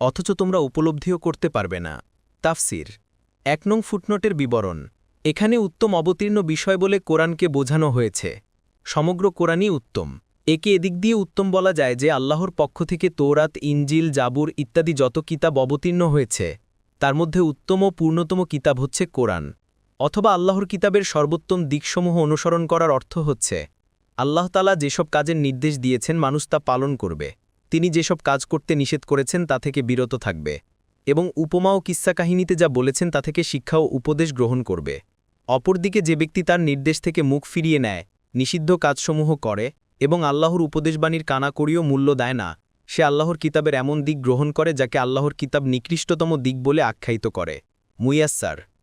অথচ তোমরা উপলব্ধিও করতে পারবে না। তাফসির। এক নং ফুটনোটের বিবরণ। এখানে উত্তম অবতীর্ণ বিষয় বলে কোরআনকে বোঝানো হয়েছে। সমগ্র কোরআনই উত্তম। একে এদিক দিয়ে উত্তম বলা যায় যে আল্লাহর পক্ষ থেকে তোরাত ইঞ্জিল জাবুর ইত্যাদি যত কিতাব অবতীর্ণ হয়েছে, তার মধ্যে উত্তম ও পূর্ণতম কিতাব হচ্ছে কোরআন। অথবা আল্লাহর কিতাবের সর্বোত্তম দিকসমূহ অনুসরণ করার অর্থ হচ্ছে আল্লাহতালা যেসব কাজের নির্দেশ দিয়েছেন মানুষ তা পালন করবে। তিনি যেসব কাজ করতে নিষেধ করেছেন তা থেকে বিরত থাকবে এবং উপমা ও কিস্সা কাহিনীতে যা বলেছেন তা থেকে শিক্ষা ও উপদেশ গ্রহণ করবে। অপরদিকে যে ব্যক্তি তার নির্দেশ থেকে মুখ ফিরিয়ে নেয়, নিষিদ্ধ কাজসমূহ করে এবং আল্লাহর উপদেশবাণীর কানা করিও মূল্য দেয় না, সে আল্লাহর কিতাবের এমন দিক গ্রহণ করে যাকে আল্লাহর কিতাব নিকৃষ্টতম দিক বলে আখ্যায়িত করে। মুয়াস্সার